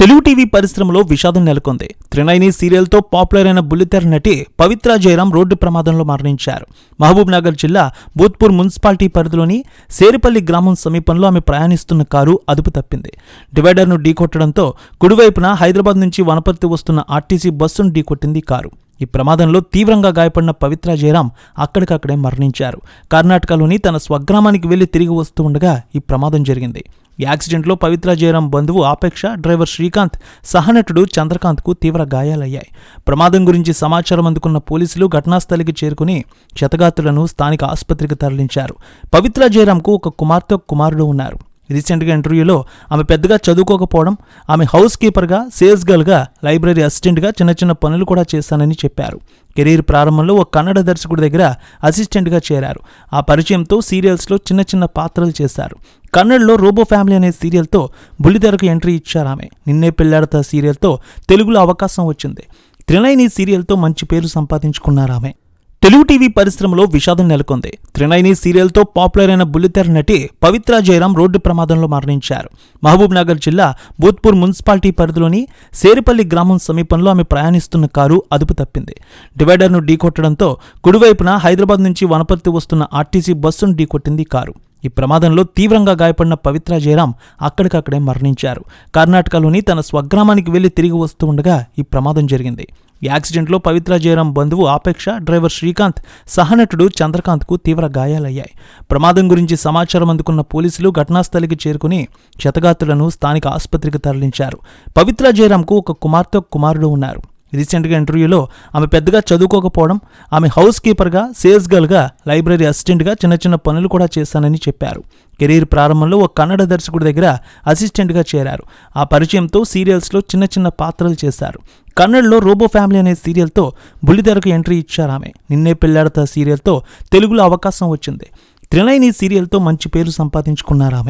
Telugu TV పరిశ్రమలో విషాదం నెలకొంది. త్రినైని సీరియల్తో పాపులర్ అయిన బుల్లితెర నటి పవిత్ర జయరాం రోడ్డు ప్రమాదంలో మరణించారు. మహబూబ్ నగర్ జిల్లా బూత్పూర్ మున్సిపాలిటీ పరిధిలోని సేరిపల్లి గ్రామం సమీపంలో ఆమె ప్రయాణిస్తున్న కారు అదుపు తప్పింది. డివైడర్ను ఢీకొట్టడంతో కుడివైపున హైదరాబాద్ నుంచి వనపర్తి వస్తున్న ఆర్టీసీ బస్సును ఢీకొట్టింది కారు. ఈ ప్రమాదంలో తీవ్రంగా గాయపడిన పవిత్ర జయరాం అక్కడికక్కడే మరణించారు. కర్ణాటకలోని తన స్వగ్రామానికి వెళ్ళి తిరిగి వస్తూ ఉండగా ఈ ప్రమాదం జరిగింది. ఈ యాక్సిడెంట్లో పవిత్ర జయరాం బంధువు ఆపేక్ష డ్రైవర్ శ్రీకాంత్ సహనటుడు చంద్రకాంత్కు తీవ్ర గాయాలయ్యాయి. ప్రమాదం గురించి సమాచారం అందుకున్న పోలీసులు ఘటనాస్థలికి చేరుకుని క్షతగాత్రులను స్థానిక ఆసుపత్రికి తరలించారు. పవిత్ర జయరాంకు ఒక కుమార్తె కుమారుడు ఉన్నారు. రీసెంట్గా ఇంటర్వ్యూలో ఆమె పెద్దగా చదువుకోకపోవడం ఆమె హౌస్ కీపర్గా సేల్స్ గర్ల్గా లైబ్రరీ అసిస్టెంట్గా చిన్న చిన్న పనులు కూడా చేశానని చెప్పారు. కెరీర్ ప్రారంభంలో ఒక కన్నడ దర్శకుడి దగ్గర అసిస్టెంట్గా చేరారు. ఆ పరిచయంతో సీరియల్స్లో చిన్న చిన్న పాత్రలు చేశారు. కన్నడలో రోబో ఫ్యామిలీ అనే సీరియల్తో బుల్లితెరకు ఎంట్రీ ఇచ్చారు ఆమె. నిన్నే పెళ్ళాడతా సీరియల్తో తెలుగులో అవకాశం వచ్చింది. త్రినైని సీరియల్తో మంచి పేరు సంపాదించుకున్నారు ఆమె. తెలుగు టీవీ పరిశ్రమలో విషాదం నెలకొంది. త్రినైని సీరియల్తో పాపులర్ అయిన బుల్లితెర నటి పవిత్ర జయరాం రోడ్డు ప్రమాదంలో మరణించారు. మహబూబ్ నగర్ జిల్లా భూత్పూర్ మున్సిపాలిటీ పరిధిలోని సేరిపల్లి గ్రామం సమీపంలో ఆమె ప్రయాణిస్తున్న కారు అదుపు తప్పింది. డివైడర్ను ఢీకొట్టడంతో కుడివైపున హైదరాబాద్ నుంచి వనపర్తి వస్తున్న ఆర్టీసీ బస్సును ఢీకొట్టింది కారు. ఈ ప్రమాదంలో తీవ్రంగా గాయపడిన పవిత్ర జయరాం అక్కడికక్కడే మరణించారు. కర్ణాటకలోని తన స్వగ్రామానికి వెళ్ళి తిరిగి వస్తూ ఉండగా ఈ ప్రమాదం జరిగింది. ఈ యాక్సిడెంట్లో పవిత్ర జయరాం బంధువు ఆపేక్ష డ్రైవర్ శ్రీకాంత్ సహనటుడు చంద్రకాంత్కు తీవ్ర గాయాలయ్యాయి. ప్రమాదం గురించి సమాచారం అందుకున్న పోలీసులు ఘటనాస్థలికి చేరుకుని క్షతగాతులను స్థానిక ఆసుపత్రికి తరలించారు. పవిత్ర జయరాంకు ఒక కుమార్తె కుమారుడు ఉన్నారు. రీసెంట్గా ఇంటర్వ్యూలో ఆమె పెద్దగా చదువుకోకపోవడం ఆమె హౌస్ కీపర్గా సేల్స్ గర్ల్గా లైబ్రరీ అసిస్టెంట్గా చిన్న చిన్న పనులు కూడా చేశానని చెప్పారు. కెరీర్ ప్రారంభంలో ఒక కన్నడ దర్శకుడి దగ్గర అసిస్టెంట్గా చేరారు. ఆ పరిచయంతో సీరియల్స్లో చిన్న చిన్న పాత్రలు చేశారు. కన్నడలో రోబో ఫ్యామిలీ అనే సీరియల్తో బుల్లితెరకు ఎంట్రీ ఇచ్చారు ఆమె. నిన్నే పెళ్ళాడతా సీరియల్తో తెలుగులో అవకాశం వచ్చింది. త్రినైని సీరియల్తో మంచి పేరు సంపాదించుకున్నారు ఆమె.